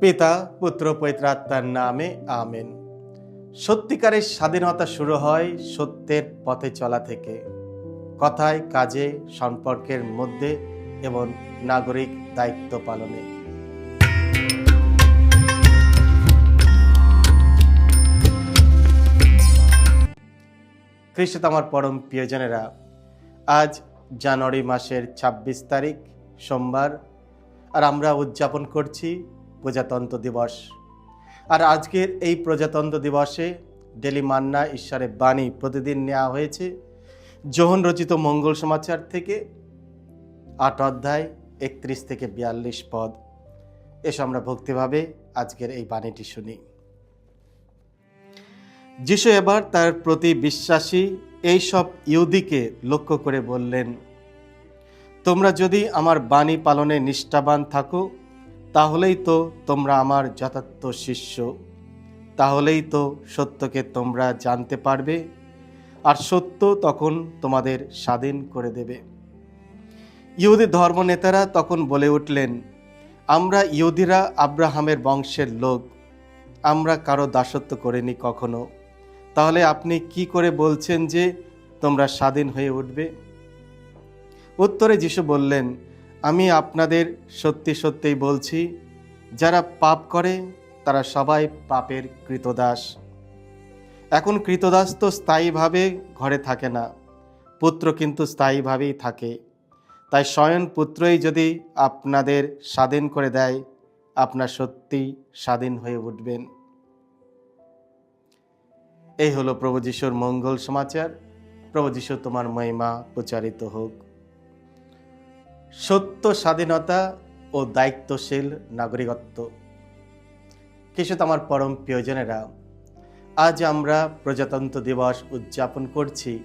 পিতা, পুত্র পৈত্রাত্মার নামে আমেন। সত্যিকারের স্বাধীনতা শুরু হয় সত্যের পথে চলা থেকে। কথায়, কাজে, সম্পর্কের মধ্যে এবং নাগরিক দায়িত্ব পালনে। খ্রিস্ট আমার পরম প্রিয়জনেরা, আজ জানুয়ারি মাসের ২৬ তারিখ, সোমবার, আর আমরা উদযাপন করছি প্রজাতন্ত্র দিবস। আর আজকের এই প্রজাতন্ত্র দিবসে ডেলি মান্না ঈশ্বরের বাণী প্রতিদিন নেওয়া হয়েছে। যোহন রচিত মঙ্গল সমাচার থেকে আট অধ্যায় একত্রিশ থেকে বিয়াল্লিশ পদ। এসো আমরা ভক্তিভাবে আজকের এই বাণীটি শুনি। যিশু এবার তার প্রতি বিশ্বাসী এই সব ইহুদিকে লক্ষ্য করে বললেন, তোমরা যদি আমার বাণী পালনে নিষ্ঠাবান থাকো তাহলেই তো তোমরা আমার যথার্থ শিষ্য। তাহলেই তো সত্যকে তোমরা জানতে পারবে আর সত্য তখন তোমাদের স্বাধীন করে দেবে। ইহুদি ধর্মনেতারা তখন বলে উঠলেন, আমরা ইহুদিরা আব্রাহামের বংশের লোক, আমরা কারও দাসত্ব করিনি কখনো। তাহলে আপনি কি করে বলছেন যে তোমরা স্বাধীন হয়ে উঠবে? উত্তরে যিশু বললেন আমি আপনাদের সত্যি সত্যিই বলছি, যারা পাপ করে, তারা সবাই পাপের কৃতদাস। এখন কৃতদাস তো স্থায়ীভাবে ঘরে থাকে না, পুত্র কিন্তু স্থায়ীভাবেই থাকে। তাই স্বয়ং পুত্রই যদি আপনাদের স্বাধীন করে দেয়, আপনার সত্যিই স্বাধীন হয়ে উঠবেন। এই হলো প্রভু যিশুর মঙ্গল সমাচার। প্রভু যিশু তোমার মহিমা প্রচারিত হোক। সত্য স্বাধীনতা ও দায়িত্বশীল নাগরিকত্ব। কিছু আমার পরম প্রিয়জনেরা, আজ আমরা প্রজাতন্ত্র দিবস উদযাপন করছি।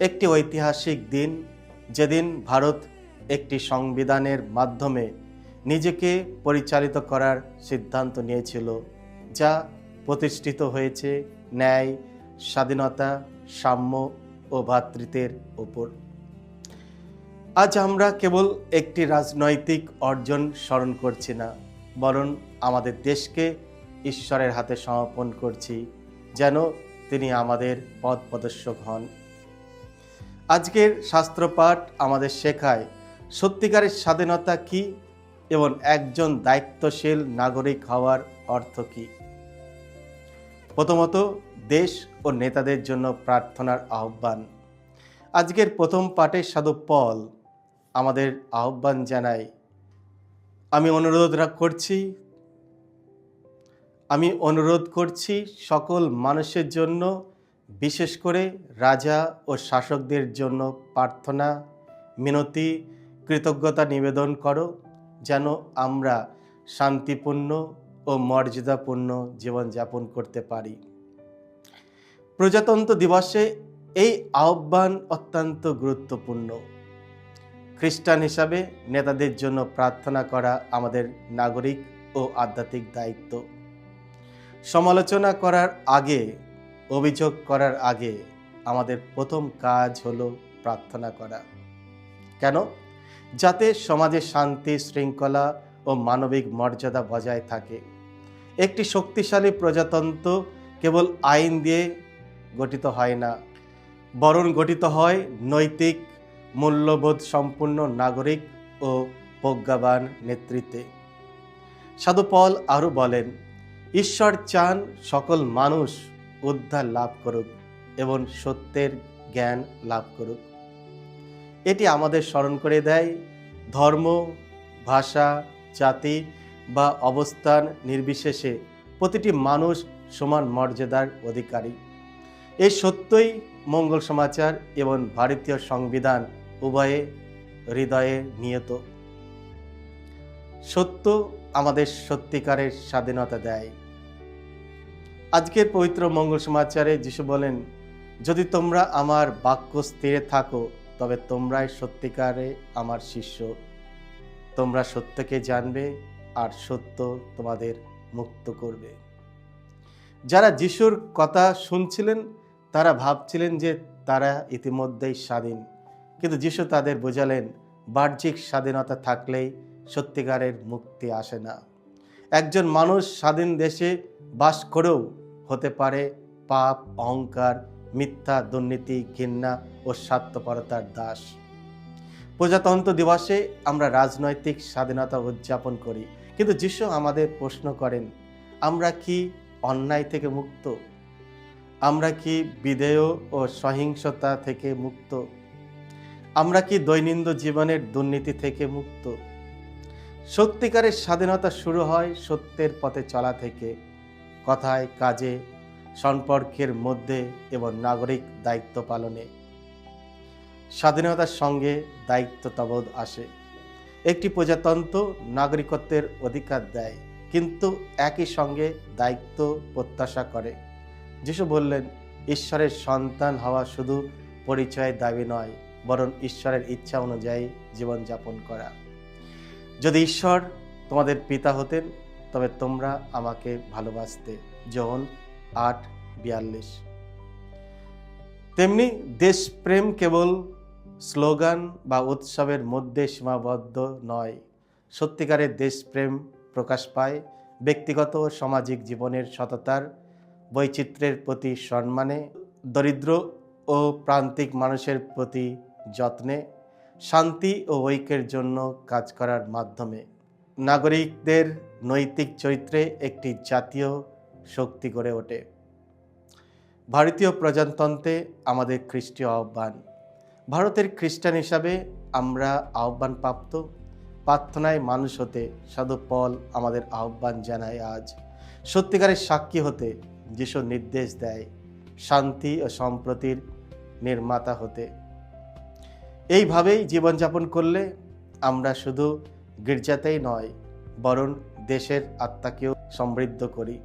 একটি ঐতিহাসিক দিন, যেদিন ভারত একটি সংবিধানের মাধ্যমে নিজেকে পরিচালিত করার সিদ্ধান্ত নিয়েছিল, যা প্রতিষ্ঠিত হয়েছে ন্যায়, স্বাধীনতা, সাম্য ও ভ্রাতৃত্বের ওপর আজ আমরা কেবল একটি রাজনৈতিক অর্জন স্মরণ করছি না, বরং আমাদের দেশকে ঈশ্বরের হাতে সমর্পণ করছি, যেন তিনি আমাদের পথ প্রদর্শক হন। আজকের শাস্ত্রপাঠ আমাদের শেখায়, সত্যিকারের স্বাধীনতা কি এবং একজন দায়িত্বশীল নাগরিক হওয়ার অর্থ কী? প্রথমত, দেশ ও নেতাদের জন্য প্রার্থনার আহ্বান। আজকের প্রথম পাঠে সাধু পল আমাদের আহ্বান জানায় আমি অনুরোধ করছি, আমি অনুরোধ করছি সকল মানুষের জন্য, বিশেষ করে রাজা ও শাসকদের জন্য প্রার্থনা, মিনতি, কৃতজ্ঞতা নিবেদন করো, যেন আমরা শান্তিপূর্ণ ও মর্যাদাপূর্ণ জীবনযাপন করতে পারি। প্রজাতন্ত্র দিবসে এই আহ্বান অত্যন্ত গুরুত্বপূর্ণ। খ্রিস্টান হিসাবে নেতাদের জন্য প্রার্থনা করা আমাদের নাগরিক ও আধ্যাত্মিক দায়িত্ব। সমালোচনা করার আগে, অভিযোগ করার আগে আমাদের প্রথম কাজ হলো প্রার্থনা করা। কেন? যাতে সমাজে শান্তি, শৃঙ্খলা ও মানবিক মর্যাদা বজায় থাকে। একটি শক্তিশালী প্রজাতন্ত্র কেবল আইন দিয়ে গঠিত হয় না, বরং গঠিত হয় নৈতিক মূল্যবোধ সম্পূর্ণ নাগরিক ও প্রজ্ঞাবান নেতৃত্বে। সাধুপল আরও বলেন, ঈশ্বর চান সকল মানুষ উদ্ধার লাভ করুক এবং সত্যের জ্ঞান লাভ করুক। এটি আমাদের স্মরণ করে দেয়, ধর্ম, ভাষা, জাতি বা অবস্থান নির্বিশেষে প্রতিটি মানুষ সমান মর্যাদার অধিকারী। এই সত্যই মঙ্গল সমাচার এবং ভারতীয় সংবিধান উভয়ে হৃদয়ে নিয়ত। সত্য আমাদের সত্যিকারের স্বাধীনতা দেয়। আজকের পবিত্র মঙ্গল সমাচারে যিশু বলেন, যদি তোমরা আমার বাক্য স্থিরে থাকো, তবে তোমরাই সত্যিকারে আমার শিষ্য। তোমরা সত্যকে জানবে আর সত্য তোমাদের মুক্ত করবে। যারা যিশুর কথা শুনছিলেন, তারা ভাবছিলেন যে তারা ইতিমধ্যেই স্বাধীন। কিন্তু যিশু তাদের বোঝালেন, বাহ্যিক স্বাধীনতা থাকলেই সত্যিকারের মুক্তি আসে না। একজন মানুষ স্বাধীন দেশে বাস করেও হতে পারে পাপ, অহংকার, মিথ্যা, দুর্নীতি, ঘৃণা ও স্বার্থপরতার দাস। প্রজাতন্ত্র দিবসে আমরা রাজনৈতিক স্বাধীনতা উদযাপন করি। কিন্তু যিশু আমাদের প্রশ্ন করেন, আমরা কি অন্যায় থেকে মুক্ত? আমরা কি বিধেয় ও সহিংসতা থেকে মুক্ত? আমরা কি দৈনন্দিন জীবনের দুর্নীতি থেকে মুক্ত? সত্যিকারের স্বাধীনতা শুরু হয় সত্যের পথে চলা থেকে, কথায়, কাজে, সম্পর্কের মধ্যে এবং নাগরিক দায়িত্ব পালনে। স্বাধীনতার সঙ্গে দায়িত্বতাবোধ আসে। একটি প্রজাতন্ত্র নাগরিকত্বের অধিকার দেয়, কিন্তু একই সঙ্গে দায়িত্ব প্রত্যাশা করে। যিশু বললেন, ঈশ্বরের সন্তান হওয়া শুধু পরিচয়ের দাবি নয় বরং ঈশ্বরের ইচ্ছা অনুযায়ী জীবনযাপন করা। যদি ঈশ্বর তোমাদের পিতা হতেন, তবে তোমরা আমাকে ভালোবাসতে। যখন আট বিয়াল্লিশ। তেমনি দেশপ্রেম কেবল স্লোগান বা উৎসবের মধ্যে সীমাবদ্ধ নয়। সত্যিকারের দেশপ্রেম প্রকাশ পায় ব্যক্তিগত ও সামাজিক জীবনের সততার বৈচিত্র্যের প্রতি সম্মানে। দরিদ্র ও প্রান্তিক মানুষের প্রতি যত্নে, শান্তি ও ঐক্যের জন্য কাজ করার মাধ্যমে নাগরিকদের নৈতিক চরিত্রে একটি জাতীয় শক্তি গড়ে ওঠে। ভারতীয় প্রজাতন্ত্রে আমাদের খ্রিস্টীয় আহ্বান। ভারতের খ্রিস্টান হিসাবে আমরা আহ্বান প্রাপ্ত প্রার্থনায় মানুষ হতে সাধু পল আমাদের আহ্বান জানায় আজ। সত্যিকারের সাক্ষী হতে যিশু নির্দেশ দেয়, শান্তি ও সম্প্রতির নির্মাতা হতে। এইভাবেই জীবনযাপন করলে আমরা শুধু গির্জাতেই নয়, বরং দেশের আত্মাকেও সমৃদ্ধ করি।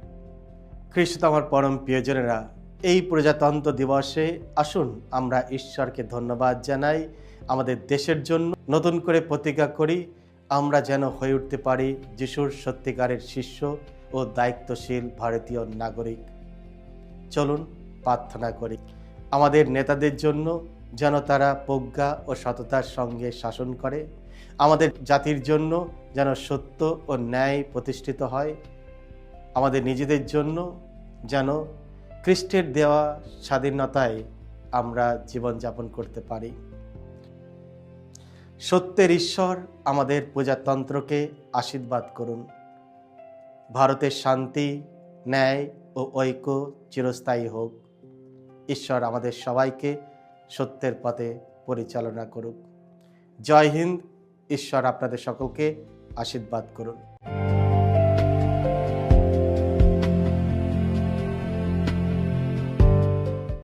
খ্রিস্ট আমার পরম প্রিয়জনেরা, এই প্রজাতন্ত্র দিবসে আসুন আমরা ঈশ্বরকে ধন্যবাদ জানাই। আমাদের দেশের জন্য নতুন করে প্রতিজ্ঞা করি, আমরা যেন হয়ে উঠতে পারি যিশুর সত্যিকারের শিষ্য ও দায়িত্বশীল ভারতীয় নাগরিক। চলুন প্রার্থনা করি। আমাদের নেতাদের জন্য যেন তারা প্রজ্ঞা ও সততার সঙ্গে শাসন করে। আমাদের জাতির জন্য যেন সত্য ও ন্যায় প্রতিষ্ঠিত হয়। আমাদের নিজেদের জন্য যেন খ্রিস্টের দেওয়া স্বাধীনতায় আমরা জীবনযাপন করতে পারি। সত্যের ঈশ্বর আমাদের প্রজাতন্ত্রকে আশীর্বাদ করুন। ভারতের শান্তি, ন্যায় ও ঐক্য চিরস্থায়ী হোক। ঈশ্বর আমাদের সবাইকে সত্যের পথে পরিচালনা করুক। জয় হিন্দ ঈশ্বর আপনাদের সকলকে আশীর্বাদ করুন।